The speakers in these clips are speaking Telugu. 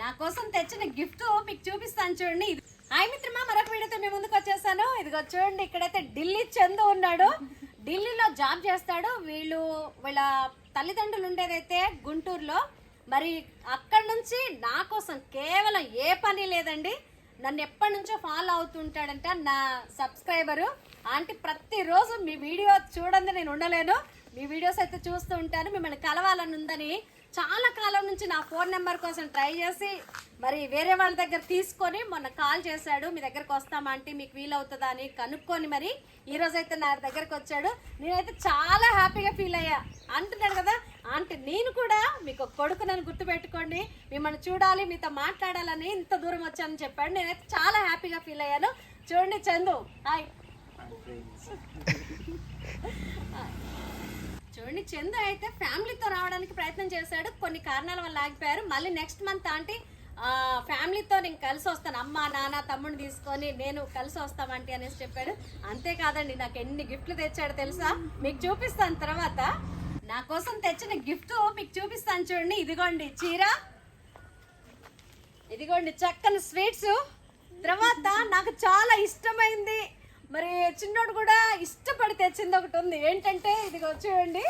నా కోసం తెచ్చిన గిఫ్ట్ మీకు చూపిస్తాను చూడండి. ఇది హాయ్ మిత్రమా మరొక వీడియోతో మీ ముందుకు వచ్చేసాను. ఇదిగో చూడండి ఇక్కడైతే ఢిల్లీ చందు ఉన్నాడు. ఢిల్లీలో జాబ్ చేస్తాడు. వీళ్ళు వీళ్ళ తల్లిదండ్రులు ఉండేదైతే గుంటూరులో. మరి అక్కడ నుంచి నా కోసం కేవలం ఏ పని లేదండి. నన్ను ఎప్పటి నుంచో ఫాలో అవుతుంటాడంట నా సబ్స్క్రైబరు ఆంటీ ప్రతిరోజు మీ వీడియో చూడండి నేను ఉండలేను. మీ వీడియోస్ అయితే చూస్తూ ఉంటాను. మిమ్మల్ని కలవాలని ఉందని చాలా కాలం నుంచి నా ఫోన్ నెంబర్ కోసం ట్రై చేసి మరి వేరే వాళ్ళ దగ్గర తీసుకొని మొన్న కాల్ చేశాడు. మీ దగ్గరకు వస్తామా అంటే మీకు వీలవుతుందా అని కనుక్కొని మరి ఈ రోజు అయితే నా దగ్గరకు వచ్చాడు. నేనైతే చాలా హ్యాపీగా ఫీల్ అయ్యా. అంటున్నాడు కదా అంటే నేను కూడా మీకు కొడుకు నన్ను గుర్తుపెట్టుకోండి. మిమ్మల్ని చూడాలి మీతో మాట్లాడాలని ఇంత దూరం వచ్చానని చెప్పాడు. నేనైతే చాలా హ్యాపీగా ఫీల్ అయ్యాను. చూడండి చందు హాయ్. చూడండి చందు అయితే ఫ్యామిలీతో రావడానికి ప్రయత్నం చేశాడు. కొన్ని కారణాల వల్ల ఆగిపోయారు. మళ్ళీ నెక్స్ట్ మంత్ ఆంటీ ఫ్యామిలీతో నేను కలిసి వస్తాను. అమ్మ నాన్న తమ్ముడిని తీసుకొని నేను కలిసి వస్తామంటీ అనేసి చెప్పాడు. అంతేకాదండి నాకు ఎన్ని గిఫ్ట్లు తెచ్చాడు తెలుసా? మీకు చూపిస్తాను తర్వాత. నా కోసం తెచ్చిన గిఫ్ట్ మీకు చూపిస్తాను చూడండి. ఇదిగోండి చీర. ఇదిగోండి చక్కని స్వీట్స్. తర్వాత నాకు చాలా ఇష్టమైంది. మరి చిన్నోడు కూడా ఇష్టపడి తెచ్చింది ఒకటి ఉంది. ఏంటంటే ఇదిగో చూడండి.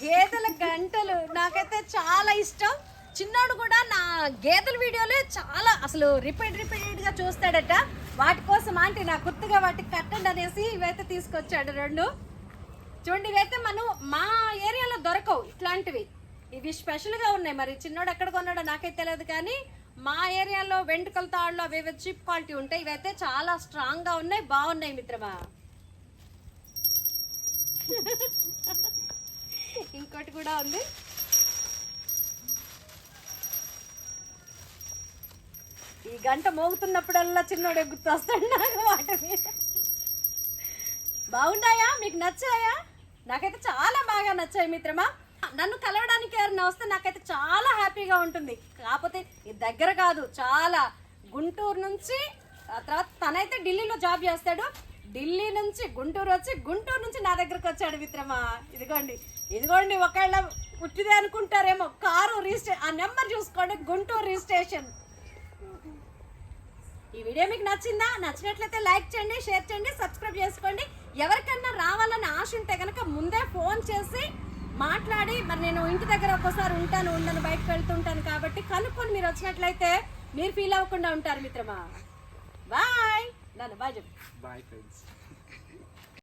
గేదెల గంటలు నాకైతే చాలా ఇష్టం. చిన్నోడు కూడా నా గేదెల వీడియోలే చాలా అసలు రిపీట్ రిపీట్గా చూస్తాడట. వాటి కోసం ఆంటీ నా గుర్తుగా వాటికి కట్టండి అనేసి ఇవైతే తీసుకొచ్చాడు రెండు. చూడండి ఇవైతే మనం మా ఏరియాలో దొరకవు ఇట్లాంటివి. ఇవి స్పెషల్గా ఉన్నాయి. మరి చిన్నోడు ఎక్కడ కొన్నాడో నాకైతే తెలియదు కానీ మా ఏరియాలో వెంట్రుకల తాళ్ళు అవి ఇవి చీప్ క్వాలిటీ ఉంటాయి. ఇవైతే చాలా స్ట్రాంగ్గా ఉన్నాయి బాగున్నాయి మిత్రమా? ఇంకోటి కూడా ఉంది. ఈ గంట మోగుతున్నప్పుడల్లా చిన్నోడే గుర్తొస్తాడు నాకు వాటి మీద. బాగున్నాయా? మీకు నచ్చాయా? నాకైతే చాలా బాగా నచ్చాయి మిత్రమా. నన్ను కలవడానికి ఎవరైనా వస్తే నాకైతే చాలా హ్యాపీగా ఉంటుంది. కాకపోతే ఇది దగ్గర కాదు చాలా గుంటూరు నుంచి ఆ తర్వాత తనైతే ఢిల్లీలో జాబ్ చేస్తాడు. ఢిల్లీ నుంచి గుంటూరు వచ్చి గుంటూరు నుంచి నా దగ్గరకు వచ్చాడు మిత్రమా ఇదిగోండి ఇదిగోండి ఒకవేళ పుట్టిదే అనుకుంటారేమో కారు రిజిస్ట్రే ఆ నెంబర్ చూసుకోండి గుంటూరు రిజిస్ట్రేషన్. ఈ వీడియో మీకు నచ్చిందా? నచ్చినట్లయితే లైక్ చేయండి షేర్ చేయండి సబ్స్క్రైబ్ చేసుకోండి. ఎవరికన్నా రావాలని ఆశ ఉంటే కనుక ముందే ఫోన్ చేసి మాట్లాడి మరి నేను ఇంటి దగ్గర ఒక్కోసారి ఉంటాను ఉండను బయటకు వెళ్తుంటాను కాబట్టి కనుక్కొని మీరు వచ్చినట్లయితే మీరు ఫీల్ అవ్వకుండా ఉంటారు మిత్రమా? బాయ్ నన్ను బాయ్ చెప్పు. Bye friends